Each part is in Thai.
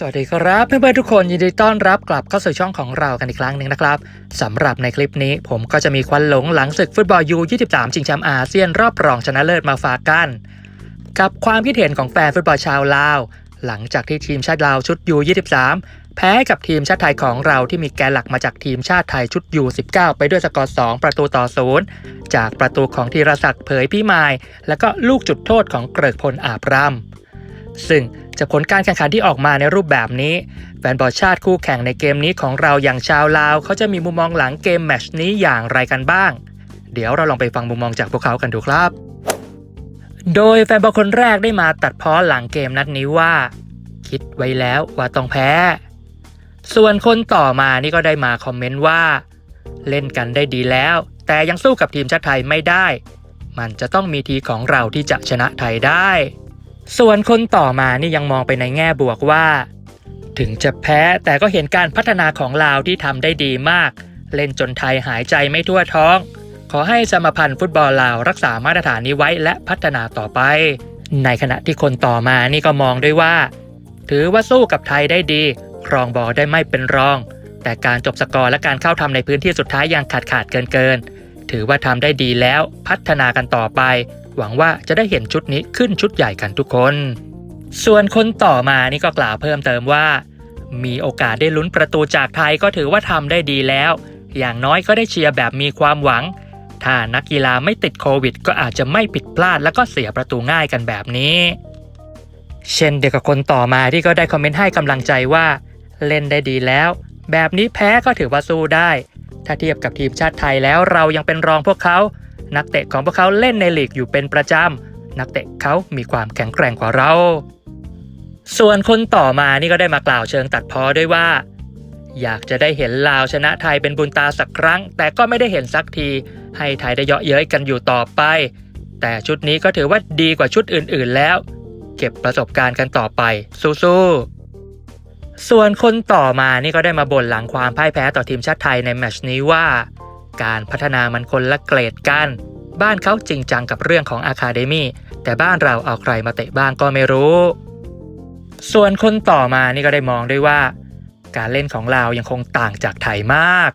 สวัสดีครับเพื่อนๆทุกคนยินดีต้อนรับกลับเข้าสู่ช่องของเรากันอีกครั้งหนึ่งนะครับสำหรับในคลิปนี้ผมก็จะมีควันหลงหลังศึกฟุตบอลยู23ชิงแชมป์อาเซียนรอบรองชนะเลิศมาฝากกัน กับความคิดเห็นของแฟนฟุตบอลชาวลาว หลังจากที่ทีมชาติลาวชุดยู23แพ้กับทีมชาติไทยของเราที่มีแกนหลักมาจากทีมชาติไทยชุดยู19ไปด้วยสกอร์2ประตูต่อศูนย์จากประตูของธีรศักดิ์เผยพี่มาย และก็ลูกจุดโทษของเกริกพลอาบรำ ซึ่งจากผลการแข่งขันที่ออกมาในรูปแบบนี้ แฟนบอลชาติคู่แข่งในเกมนี้ของเราอย่างชาวลาว เขาจะมีมุมมองหลังเกมแมชนี้อย่างไรกันบ้าง เดี๋ยวเราลองไปฟังมุมมองจากพวกเขากันดูครับ โดยแฟนบอลคนแรกได้มาตัดพ้อหลังเกมนัดนี้ว่า คิดไว้แล้วว่าต้องแพ้ ส่วนคนต่อมานี่ก็ได้มาคอมเมนต์ว่า เล่นกันได้ดีแล้ว แต่ยังสู้กับทีมชาติไทยไม่ได้ มันจะต้องมีทีของเราที่จะชนะไทยได้ ส่วนคนต่อมานี่ยังมองไปในแง่บวกว่า ถึงจะแพ้แต่ก็เห็นการพัฒนาของลาวที่ทำได้ดีมาก เล่นจนไทยหายใจไม่ทั่วท้อง ขอให้สมพันธ์ฟุตบอลลาวรักษามาตรฐานนี้ไว้และพัฒนาต่อไป ในขณะที่คนต่อมานี่ก็มองด้วยว่า ถือว่าสู้กับไทยได้ดี ครองบอลได้ไม่เป็นรอง แต่การจบสกอร์และการเข้าทำในพื้นที่สุดท้ายยังขาดขาดเกินเกินถือว่าทำได้ดีแล้วพัฒนากันต่อไป หวังว่าจะได้เห็นชุดนี้ขึ้นชุดใหญ่กันทุกคน ส่วนคนต่อมานี่ก็กล่าวเพิ่มเติมว่า มีโอกาสได้ลุ้นประตูจากไทยก็ถือว่าทำได้ดีแล้ว อย่างน้อยก็ได้เชียร์แบบมีความหวัง ถ้านักกีฬาไม่ติดโควิด ก็อาจจะไม่ผิดพลาดแล้วก็เสียประตูง่ายกันแบบนี้ เช่นเดียวกับคนต่อมาที่ก็ได้คอมเมนต์ให้กำลังใจว่า เล่นได้ดีแล้ว แบบนี้แพ้ก็ถือว่าสู้ได้ ถ้าเทียบกับทีมชาติไทยแล้วเรายังเป็นรองพวกเขา นักเตะของพวกเขาเล่นในลีกอยู่เป็นประจำ นักเตะเขามีความแข็งแกร่งกว่าเรา ส่วนคนต่อมานี่ก็ได้มากล่าวเชิงตัดพ้อด้วยว่า อยากจะได้เห็นลาวชนะไทยเป็นบุญตาสักครั้ง แต่ก็ไม่ได้เห็นสักที ให้ไทยได้เยาะเย้ยกันอยู่ต่อไป แต่ชุดนี้ก็ถือว่าดีกว่าชุดอื่น ๆ แล้ว เก็บประสบการณ์กันต่อไป สู้ๆส่วนคนต่อมานี่ก็ได้มาบ่นหลังความพ่ายแพ้ต่อทีมชาติไทยในแมชนี้ว่า การพัฒนามันคนละเกรดกัน บ้านเขาจริงจังกับเรื่องของอาคาเดมี่แต่บ้านเราเอาใครมาเตะบ้างก็ไม่รู้ ส่วนคนต่อมานี่ก็ได้มองด้วยว่า การเล่นของเรายังคงต่างจากไทยมาก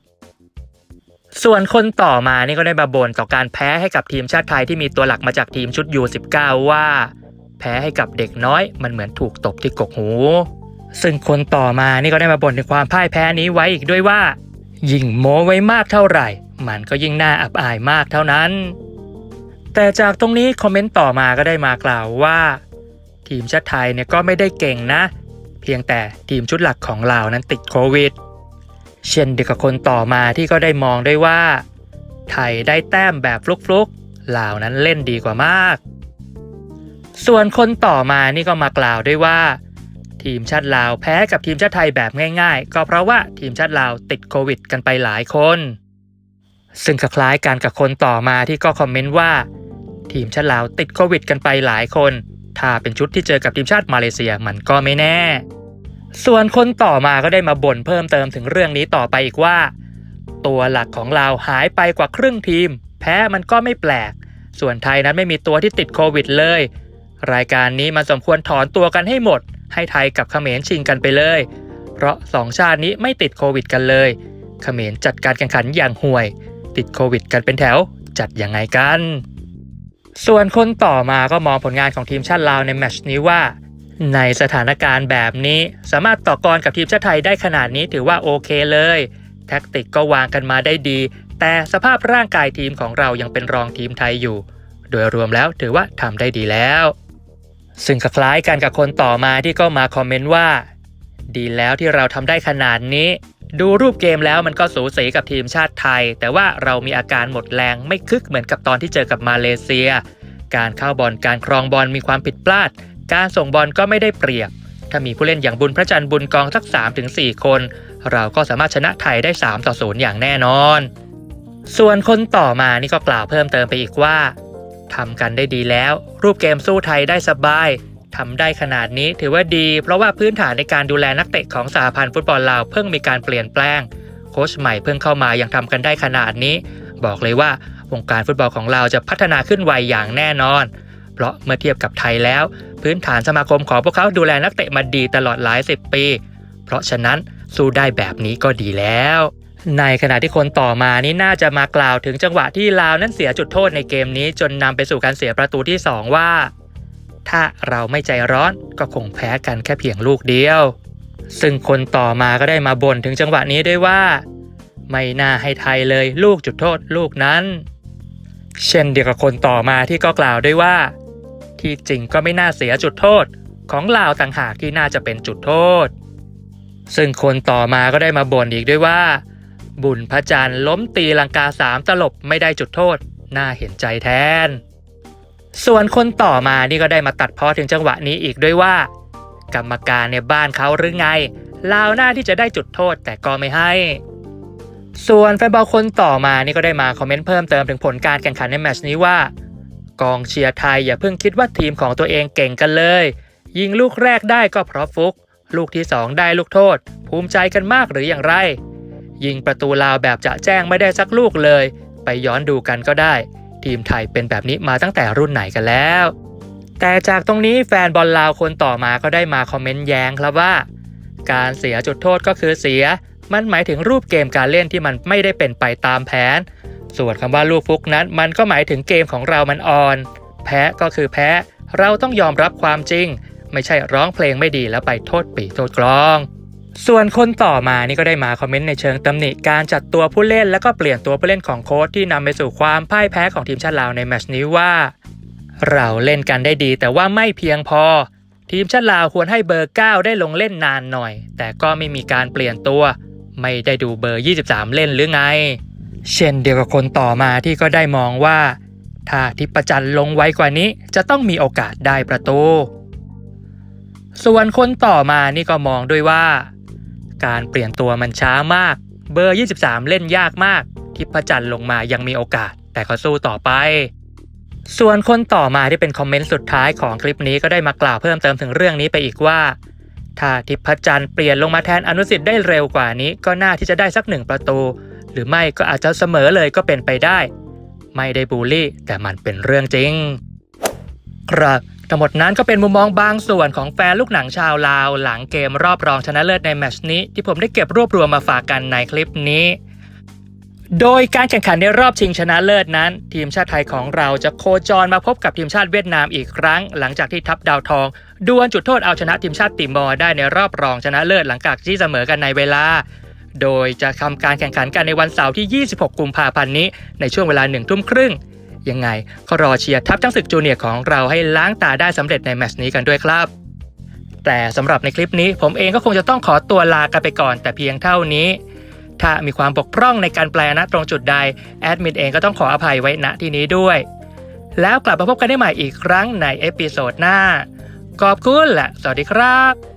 ส่วนคนต่อมานี่ก็ได้มาบ่นต่อการแพ้ให้กับทีมชาติไทยที่มีตัวหลักมาจากทีมชุดยู19ว่า แพ้ให้กับเด็กน้อยมันเหมือนถูกตบที่กกหูซึ่งคนต่อมานี่ก็ได้มาบ่นถึงความพ่ายแพ้นี้ไว้อีกด้วยว่า ยิ่งโม้ไว้มากเท่าไหร่ มันก็ยิ่งน่าอับอายมากเท่านั้น แต่จากตรงนี้คอมเมนต์ต่อมาก็ได้มากล่าวว่า ทีมชาติไทยเนี่ยก็ไม่ได้เก่งนะ เพียงแต่ทีมชุดหลักของเรานั้นติดโควิด เช่นเดียวกับคนต่อมาที่ก็ได้มองได้วยว่า ไทยได้แต้มแบบฟลุกๆลาวนั้นเล่นดีกว่ามาก ส่วนคนต่อมานี่ก็มากล่าวด้วยว่าทีมชาติลาวแพ้กับทีมชาติไทยแบบง่าย ๆ ก็เพราะว่าทีมชาติลาวติดโควิด กันไปหลายคน ซึ่งคล้ายกันกับคนต่อมาที่ก็คอมเมนต์ว่า ทีมชาติลาวติดโควิดกันไปหลายคน ถ้าเป็นชุดที่เจอกับทีมชาติมาเลเซียมันก็ไม่แน่ ส่วนคนต่อมาก็ได้มาบ่นเพิ่มเติมถึงเรื่องนี้ต่อไปอีกว่า ตัวหลักของเราหายไปกว่าครึ่งทีม แพ้มันก็ไม่แปลก ส่วนไทยนั้นไม่มีตัวที่ติดโควิดเลย รายการนี้มันสมควรถอนตัวกันให้หมด ให้ไทยกับเขมรชิงกันไปเลย เพราะสองชาตินี้ไม่ติดโควิดกันเลย เขมรจัดการแข่งขันอย่างห่วย ติดโควิด กันเป็นแถว จัดยังไงกัน ส่วนคนต่อมาก็มองผลงานของทีมชาติลาวในแมชนี้ว่า ในสถานการณ์แบบนี้ สามารถต่อกรกับทีมชาติไทยได้ขนาดนี้ถือว่าโอเคเลย แท็กติกก็วางกันมาได้ดี แต่สภาพร่างกายทีมของเรายังเป็นรองทีมไทยอยู่ โดยรวมแล้วถือว่าทำได้ดีแล้ว ซึ่งคล้ายกันกับคนต่อมาที่ก็มาคอมเมนต์ว่าดีแล้วที่เราทำได้ขนาดนี้ ดูรูปเกมแล้วมันก็สูสีกับทีมชาติไทย แต่ว่าเรามีอาการหมดแรงไม่คึกเหมือนกับตอนที่เจอกับมาเลเซีย การเข้าบอลการครองบอลมีความผิดพลาด การส่งบอลก็ไม่ได้เปรียบ ถ้ามีผู้เล่นอย่างบุญพระจันทร์บุญกองสัก 3-4 คน เราก็สามารถชนะไทยได้3ต่อ0อย่างแน่นอน ส่วนคนต่อมานี่ก็กล่าวเพิ่มเติมไปอีกว่าทำกันได้ดีแล้ว รูปเกมสู้ไทยได้สบาย ทำได้ขนาดนี้ถือว่าดี เพราะว่าพื้นฐานในการดูแลนักเตะของสหพันธ์ฟุตบอลลาวเพิ่งมีการเปลี่ยนแปลง โค้ชใหม่เพิ่งเข้ามายังทำกันได้ขนาดนี้ บอกเลยว่าวงการฟุตบอลของเราจะพัฒนาขึ้นไวอย่างแน่นอน เพราะเมื่อเทียบกับไทยแล้ว พื้นฐานสมาคมของพวกเขาดูแลนักเตะมาดีตลอดหลายสิบปี เพราะฉะนั้นสู้ได้แบบนี้ก็ดีแล้ว ในขณะที่คนต่อมานี่น่าจะมากล่าวถึงจังหวะที่ลาวนั้นเสียจุดโทษในเกมนี้จนนำไปสู่การเสียประตูที่ 2 ว่า ถ้าเราไม่ใจร้อนก็คงแพ้กันแค่เพียงลูกเดียว ซึ่งคนต่อมาก็ได้มาบ่นถึงจังหวะนี้ด้วยว่า ไม่น่าให้ไทยเลยลูกจุดโทษลูกนั้น เช่นเดียวกับคนต่อมาที่ก็กล่าวด้วยว่า ที่จริงก็ไม่น่าเสียจุดโทษของลาวต่างหากที่น่าจะเป็นจุดโทษ ซึ่งคนต่อมาก็ได้มาบ่นอีกด้วยว่า บุญพระจันทร์ล้มตีลังกาสามตลบไม่ได้จุดโทษ น่าเห็นใจแทน ส่วนคนต่อมานี่ก็ได้มาตัดพ้อถึงจังหวะนี้อีกด้วยว่า กรรมการในบ้านเขาหรือไง ลาวหน้าที่จะได้จุดโทษแต่ก็ไม่ให้ ส่วนแฟนบอลคนต่อมานี่ก็ได้มาคอมเมนต์เพิ่มเติมถึงผลการแข่งขันในแมตช์นี้ว่า กองเชียร์ไทยอย่าเพิ่งคิดว่าทีมของตัวเองเก่งกันเลย ยิงลูกแรกได้ก็เพราะฟุก ลูกที่สองได้ลูกโทษ ภูมิใจกันมากหรืออย่างไร ยิงประตูลาวแบบจะแจ้งไม่ได้สักลูกเลย ไปย้อนดูกันก็ได้ ทีมไทยเป็นแบบนี้มาตั้งแต่รุ่นไหนกันแล้ว แต่จากตรงนี้แฟนบอลลาวคนต่อมาก็ได้มาคอมเมนต์แย้งครับว่า การเสียจุดโทษก็คือเสีย มันหมายถึงรูปเกมการเล่นที่มันไม่ได้เป็นไปตามแผน ส่วนคำว่าลูกฟุกนั้น มันก็หมายถึงเกมของเรามันอ่อน แพ้ก็คือแพ้ เราต้องยอมรับความจริง ไม่ใช่ร้องเพลงไม่ดีแล้วไปโทษปีโทษกลอง ส่วนคนต่อมานี่ก็ได้มาคอมเมนต์ในเชิงตำหนิการจัดตัวผู้เล่นและก็เปลี่ยนตัวผู้เล่นของโค้ชที่นำไปสู่ความพ่ายแพ้ของทีมชาติลาวในแมชนี้ว่า เราเล่นกันได้ดีแต่ว่าไม่เพียงพอ ทีมชาติลาวควรให้เบอร์ 9 ได้ลงเล่นนานหน่อย แต่ก็ไม่มีการเปลี่ยนตัว ไม่ได้ดูเบอร์ 23 เล่นหรือไง เช่นเดียวกับคนต่อมาที่ก็ได้มองว่า ถ้าทิพจันลงไว้กว่านี้ จะต้องมีโอกาสได้ประตู ส่วนคนต่อมานี่ก็มองด้วยว่า การเปลี่ยนตัวมันช้ามาก เบอร์ 23 เล่นยากมาก ทิพจันทร์ลงมายังมีโอกาส แต่ก็สู้ต่อไป ส่วนคนต่อมาที่เป็นคอมเมนต์สุดท้ายของคลิปนี้ก็ได้มากล่าวเพิ่มเติมถึงเรื่องนี้ไปอีกว่า ถ้าทิพจันทร์เปลี่ยนลงมาแทนอนุสิทธิ์ได้เร็วกว่านี้ ก็น่าที่จะได้สักหนึ่งประตู หรือไม่ก็อาจจะเสมอเลยก็เป็นไปได้ ไม่ได้บูลลี่ แต่มันเป็นเรื่องจริง ครับ ทั้งหมดนั้นก็เป็นมุมมองบางส่วนของแฟนลูกหนังชาวลาว หลังเกมรอบรองชนะเลิศในแมชนี้ ที่ผมได้เก็บรวบรวมมาฝากกันในคลิปนี้ โดยการแข่งขันในรอบชิงชนะเลิศนั้น ทีมชาติไทยของเราจะโคจรมาพบกับทีมชาติเวียดนามอีกครั้ง หลังจากที่ทัพดาวทองดวลจุดโทษเอาชนะทีมชาติติมอร์ได้ในรอบรองชนะเลิศหลังจากที่เสมอกันในเวลาโดยจะทำการแข่งขันกันในวันเสาร์ที่ 26 กุมภาพันธ์นี้ ในช่วงเวลาหนึ่งทุ่มครึ่ง ยังไงก็รอเชียร์ทัพจ้างศึกจูเนียร์ของเราให้ล้างตาได้สำเร็จในแมตช์นี้กันด้วยครับ แต่สำหรับในคลิปนี้ผมเองก็คงจะต้องขอตัวลากันไปก่อนแต่เพียงเท่านี้ ถ้ามีความบกพร่องในการแปลนะตรงจุดใดแอดมินเองก็ต้องขออภัยไว้ณที่นี้ด้วย แล้วกลับมาพบกันได้ใหม่อีกครั้งในเอพิโซดหน้าขอบคุณและสวัสดีครับ